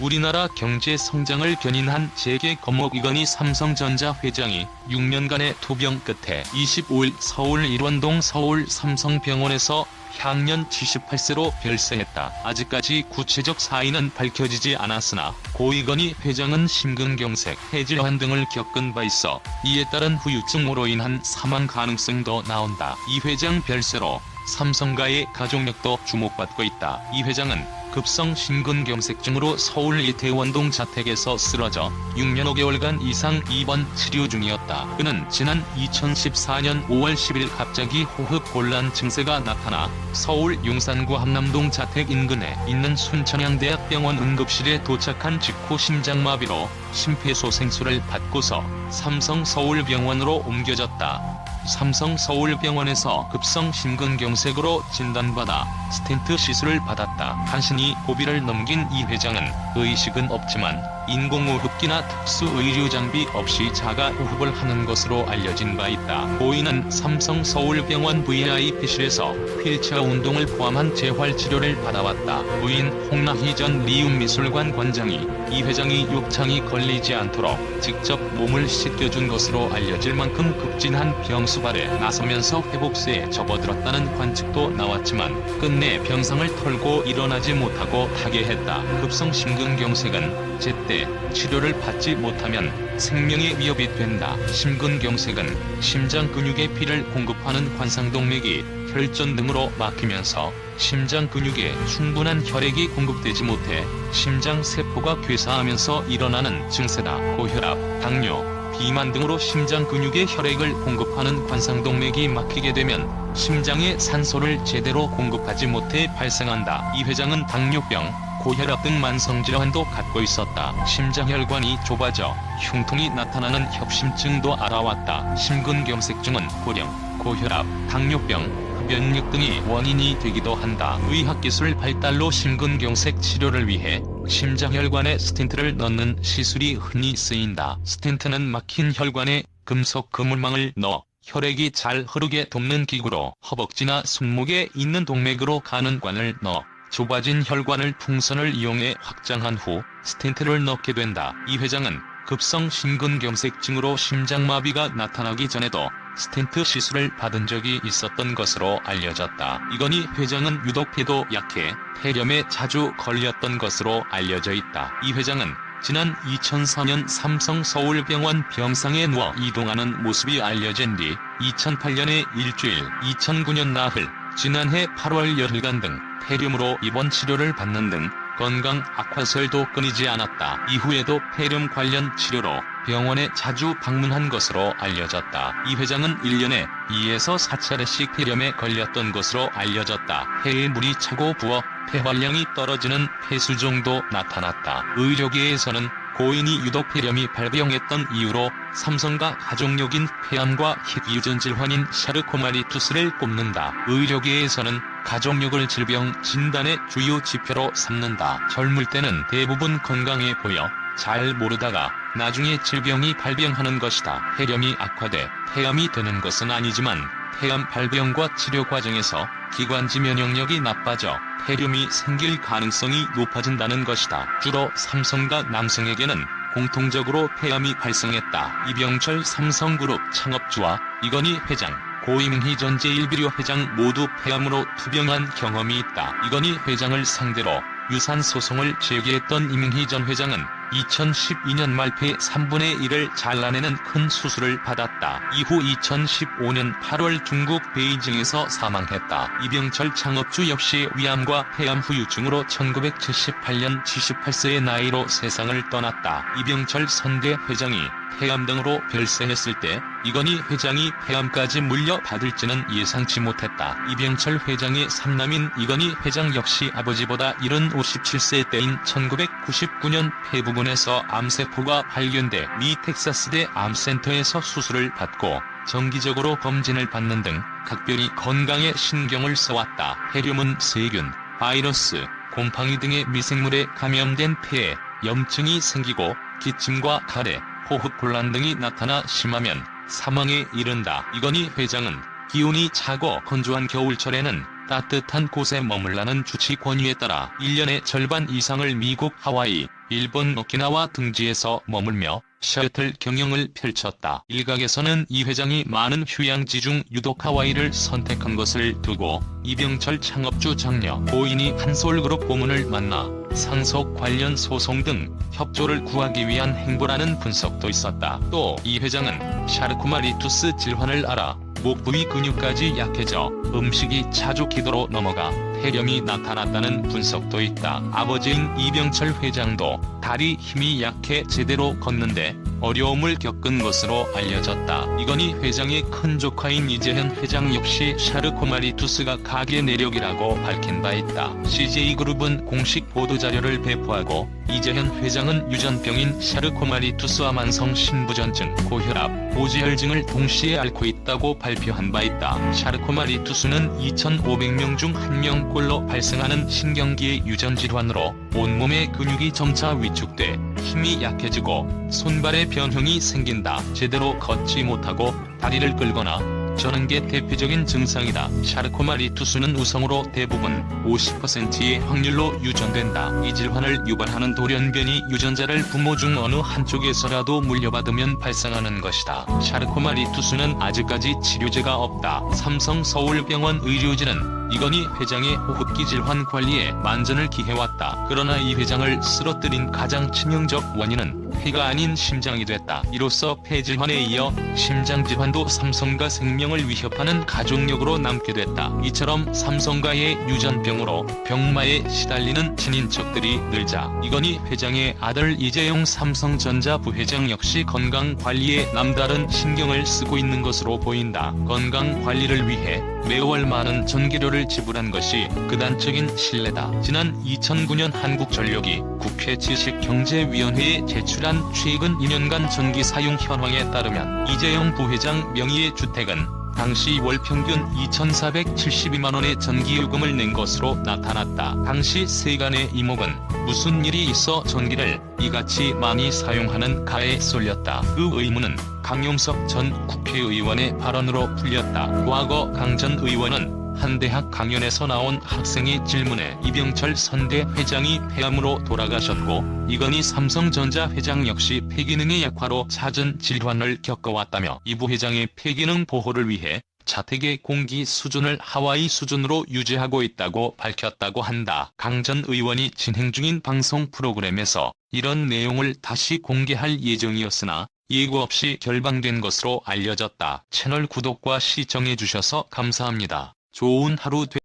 우리나라 경제 성장을 견인한 재계 거목 이건희 삼성전자 회장이 6년간의 투병 끝에 25일 서울 일원동 서울 삼성병원에서 향년 78세로 별세했다. 아직까지 구체적 사인은 밝혀지지 않았으나 고 이건희 회장은 심근경색, 폐질환 등을 겪은 바 있어 이에 따른 후유증으로 인한 사망 가능성도 나온다. 이 회장 별세로 삼성가의 가족력도 주목받고 있다. 이 회장은 급성 심근경색증으로 서울 이태원동 자택에서 쓰러져 6년 5개월간 이상 입원 치료 중이었다. 그는 지난 2014년 5월 10일 갑자기 호흡 곤란 증세가 나타나 서울 용산구 함남동 자택 인근에 있는 순천향대학병원 응급실에 도착한 직후 심장마비로 심폐소생술을 받고서 삼성 서울병원으로 옮겨졌다. 삼성 서울병원에서 급성 심근경색으로 진단받아 스텐트 시술을 받았다. 간신히 고비를 넘긴 이 회장은 의식은 없지만 인공호흡기나 특수 의료 장비 없이 자가 호흡을 하는 것으로 알려진 바 있다. 고인은 삼성 서울병원 VIP실에서 휠체어 운동을 포함한 재활치료를 받아왔다. 부인 홍나희 전 리움미술관 관장이 이 회장이 욕창이 걸리지 않도록 직접 몸을 씻겨준 것으로 알려질 만큼 급진한 병수발에 나서면서 회복세에 접어들었다는 관측도 나왔지만 끝내 병상을 털고 일어나지 못하고 타계했다. 급성 심근경색은 제때 치료를 받지 못하면 생명의 위협이 된다. 심근경색은 심장 근육에 피를 공급하는 관상동맥이 혈전 등으로 막히면서 심장 근육에 충분한 혈액이 공급되지 못해 심장 세포가 괴사하면서 일어나는 증세다. 고혈압, 당뇨, 비만 등으로 심장 근육에 혈액을 공급하는 관상동맥이 막히게 되면 심장에 산소를 제대로 공급하지 못해 발생한다. 이 회장은 당뇨병, 고혈압 등 만성질환도 갖고 있었다. 심장혈관이 좁아져 흉통이 나타나는 협심증도 알아왔다. 심근경색증은 고령, 고혈압, 당뇨병, 흡연력 등이 원인이 되기도 한다. 의학기술 발달로 심근경색 치료를 위해 심장혈관에 스텐트를 넣는 시술이 흔히 쓰인다. 스텐트는 막힌 혈관에 금속 그물망을 넣어 혈액이 잘 흐르게 돕는 기구로 허벅지나 손목에 있는 동맥으로 가는 관을 넣어 좁아진 혈관을 풍선을 이용해 확장한 후 스텐트를 넣게 된다. 이 회장은 급성 심근경색증으로 심장마비가 나타나기 전에도 스텐트 시술을 받은 적이 있었던 것으로 알려졌다. 이건희 회장은 유독 폐도 약해 폐렴에 자주 걸렸던 것으로 알려져 있다. 이 회장은 지난 2004년 삼성 서울병원 병상에 누워 이동하는 모습이 알려진 뒤 2008년에 일주일, 2009년 나흘, 지난해 8월 열흘간 등 폐렴으로 입원 치료를 받는 등 건강 악화설도 끊이지 않았다. 이후에도 폐렴 관련 치료로 병원에 자주 방문한 것으로 알려졌다. 이 회장은 1년에 2에서 4차례씩 폐렴에 걸렸던 것으로 알려졌다. 폐에 물이 차고 부어 폐활량이 떨어지는 폐수종도 나타났다. 의료계에서는 고인이 유독 폐렴이 발병했던 이유로 삼성과 가족력인 폐암과 희귀 유전 질환인 샤르코마리투스를 꼽는다. 의료계에서는 가족력을 질병 진단의 주요 지표로 삼는다. 젊을 때는 대부분 건강해 보여 잘 모르다가 나중에 질병이 발병하는 것이다. 폐렴이 악화돼 폐암이 되는 것은 아니지만 폐암 발병과 치료 과정에서 기관지 면역력이 나빠져 폐렴이 생길 가능성이 높아진다는 것이다. 주로 삼성과 남성에게는 공통적으로 폐암이 발생했다. 이병철 삼성그룹 창업주와 이건희 회장, 고임희 전 제1비료 회장 모두 폐암으로 투병한 경험이 있다. 이건희 회장을 상대로 유산 소송을 제기했던 이민희 전 회장은 2012년 말폐 3분의 1을 잘라내는 큰 수술을 받았다. 이후 2015년 8월 중국 베이징에서 사망했다. 이병철 창업주 역시 위암과 폐암 후유증으로 1978년 78세의 나이로 세상을 떠났다. 이병철 선대 회장이 폐암 등으로 별세했을 때 이건희 회장이 폐암까지 물려받을지는 예상치 못했다. 이병철 회장의 삼남인 이건희 회장 역시 아버지보다 이른 57세 때인 1999년 폐부근에서 암세포가 발견돼 미 텍사스대 암센터에서 수술을 받고 정기적으로 검진을 받는 등 각별히 건강에 신경을 써왔다. 폐렴은 세균, 바이러스, 곰팡이 등의 미생물에 감염된 폐에 염증이 생기고 기침과 가래, 호흡 곤란 등이 나타나 심하면 사망에 이른다. 이건희 회장은 기온이 차고 건조한 겨울철에는 따뜻한 곳에 머물라는 주치 권유에 따라 1년의 절반 이상을 미국 하와이, 일본 오키나와 등지에서 머물며 셔틀 경영을 펼쳤다. 일각에서는 이 회장이 많은 휴양지 중 유독 하와이를 선택한 것을 두고 이병철 창업주 장녀 고인이 한솔그룹 고문을 만나 상속 관련 소송 등 협조를 구하기 위한 행보라는 분석도 있었다. 또 이 회장은 샤르코마리투스 질환을 알아 목 부위 근육까지 약해져 음식이 자주 기도로 넘어가 폐렴이 나타났다는 분석도 있다. 아버지인 이병철 회장도 다리 힘이 약해 제대로 걷는데 어려움을 겪은 것으로 알려졌다. 이건희 회장의 큰 조카인 이재현 회장 역시 샤르코마리투스가 가게 내력이라고 밝힌 바 있다. CJ그룹은 공식 보도자료를 배포하고 이재현 회장은 유전병인 샤르코마리투스와 만성 신부전증, 고혈압, 고지혈증을 동시에 앓고 있다고 발표한 바 있다. 샤르코마리투스는 2,500명 중 1명 꼴로 발생하는 신경기의 유전 질환으로 온몸의 근육이 점차 위축돼 힘이 약해지고 손발의 변형이 생긴다. 제대로 걷지 못하고 다리를 끌거나 저는 게 대표적인 증상이다. 샤르코마 리투스는 우성으로 대부분 50%의 확률로 유전된다. 이 질환을 유발하는 돌연변이 유전자를 부모 중 어느 한쪽에서라도 물려받으면 발생하는 것이다. 샤르코마 리투스는 아직까지 치료제가 없다. 삼성 서울병원 의료진은 이건희 회장의 호흡기 질환 관리에 만전을 기해왔다. 그러나 이 회장을 쓰러뜨린 가장 치명적 원인은 폐가 아닌 심장이 됐다. 이로써 폐질환에 이어 심장질환도 삼성가 생명을 위협하는 가족력으로 남게 됐다. 이처럼 삼성가의 유전병으로 병마에 시달리는 친인척들이 늘자 이건희 회장의 아들 이재용 삼성전자 부회장 역시 건강관리에 남다른 신경을 쓰고 있는 것으로 보인다. 건강관리를 위해 매월 많은 전기료를 지불한 것이 그단적인 신뢰다. 지난 2009년 한국전력이 국회 지식경제위원회에 제출 한 최근 2년간 전기 사용 현황에 따르면 이재용 부회장 명의의 주택은 당시 월 평균 2,472만원의 전기요금을 낸 것으로 나타났다. 당시 세간의 이목은 무슨 일이 있어 전기를 이같이 많이 사용하는 가에 쏠렸다. 그 의문은 강용석 전 국회의원의 발언으로 풀렸다. 과거 강 전 의원은 한 대학 강연에서 나온 학생의 질문에 이병철 선대 회장이 폐암으로 돌아가셨고 이건희 삼성전자 회장 역시 폐기능의 약화로 잦은 질환을 겪어왔다며 이 부회장의 폐기능 보호를 위해 자택의 공기 수준을 하와이 수준으로 유지하고 있다고 밝혔다고 한다. 강 전 의원이 진행 중인 방송 프로그램에서 이런 내용을 다시 공개할 예정이었으나 예고 없이 결방된 것으로 알려졌다. 채널 구독과 시청해주셔서 감사합니다. 좋은 하루 되